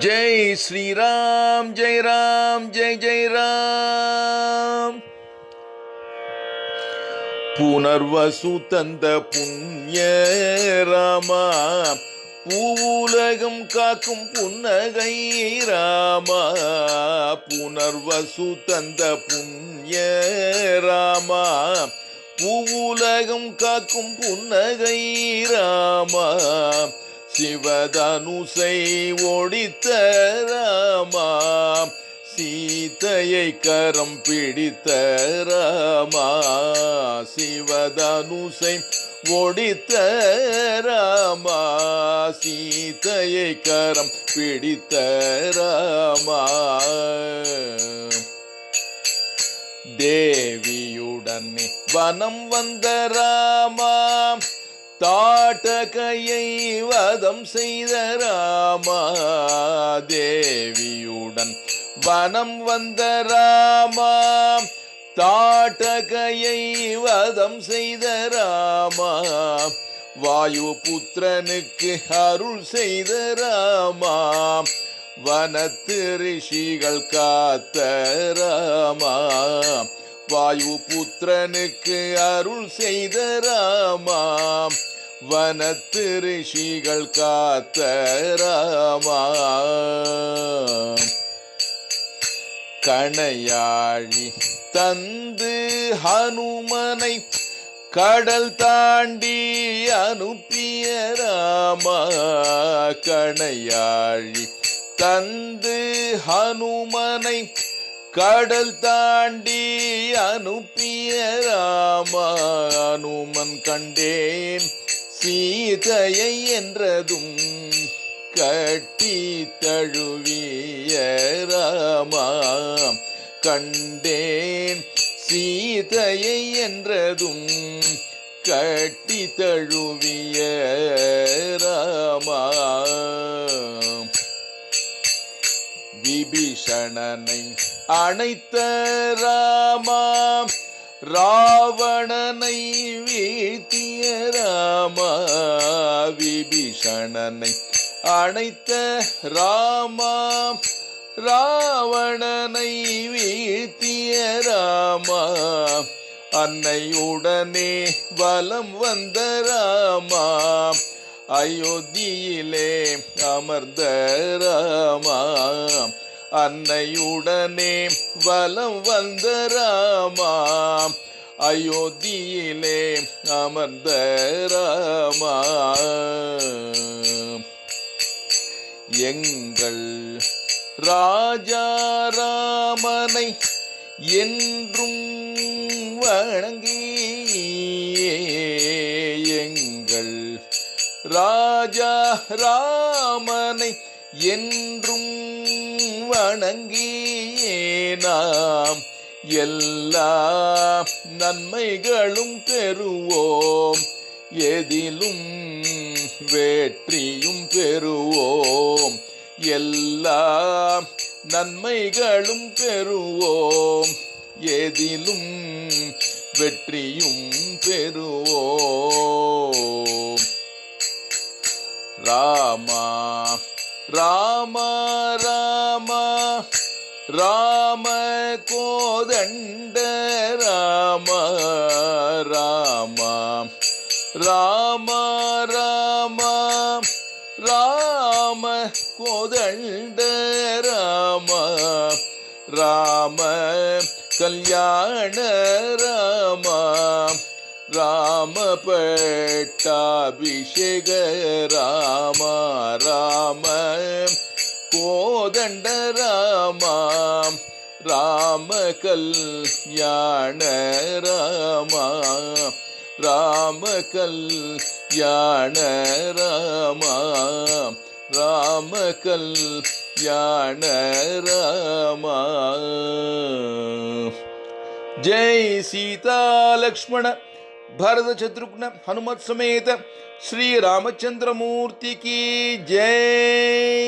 ஜெய் ஸ்ரீராம் ஜெய் ராம் ஜெய் ஜெய் ராம். புனர்வசு தந்த புண்ணிய ராமா பூவுலகம் காக்கும் புன்னகை ராமா புனர்வசு தந்த புண்ணிய ராமா பூவுலகம் காக்கும் புன்னகை ராமா சிவதனுசை ஒடித்த ராமா சீதையை கரம் பிடித்த ராமா சிவதனுசை ஒடித்த ராமா சீதையை கரம் பிடித்த ராமா தேவியுடனே வனம் வந்த ராமா தாட்டகையை வதம் செய்த ராமா தேவியுடன் வனம் வந்த ராமா தாட்டகையை வதம் செய்த ராமா. வாயு புத்திரனுக்கு அருள் செய்த ராமா. வனத்து ரிஷிகள் காத்த ராமா. வாயு புத்திரனுக்கு அருள் செய்த ராமா. வனத்து ரிஷிகள் காத்த ராமா. கணையாழி தந்து ஹனுமனை கடல் தாண்டி அனுப்பிய ராமா. கணையாழி தந்து ஹனுமனை கடல் தாண்டி அனுப்பிய ராமா. அனுமன் கண்டேன் சீதையை என்றதும் கட்டி தழுவிய ராமாம். கண்டேன் சீதையை என்றதும் கட்டி தழுவிய ராமா விபீஷணனை அணைத்த ராமா ராவணனை வீழ்த்திய ராமா. விபீஷணனை அணைத்த ராமா ராவணனை வீழ்த்திய ராமா அன்னையுடனே வலம் வந்த ராமா அயோத்தியிலே அமர்ந்த ராமா அன்னையுடனே வலம் வந்த ராமா அயோத்தியிலே அமர்ந்த ராமா எங்கள் ராஜா ராமனை என்றும் வணங்கி எங்கள் ராஜா ராமனை என்றும் வணங்கியே. நாம் எல்லா நன்மைகளும் பெறுவோம். எதிலும் வெற்றியும் எல்லா நன்மைகளும் பெறுவோம். எதிலும் வெற்றியும் பெறுவோம். ராமா ராமா ராமா ராம கோதண்ட ராம ராமா ராமா ராமா. ராம கோதண்ட ராம ராம கல்யாண ராம ராம பட்டாபிஷேக ராம ராம கோதண்ட ராம ராம கல்யாண ராமா. राम कल्याण रामा राम कल्याण रामा जय सीता लक्ष्मण, भरत शत्रुघ्न, हनुमत समेत श्री रामचंद्र मूर्ति की जय।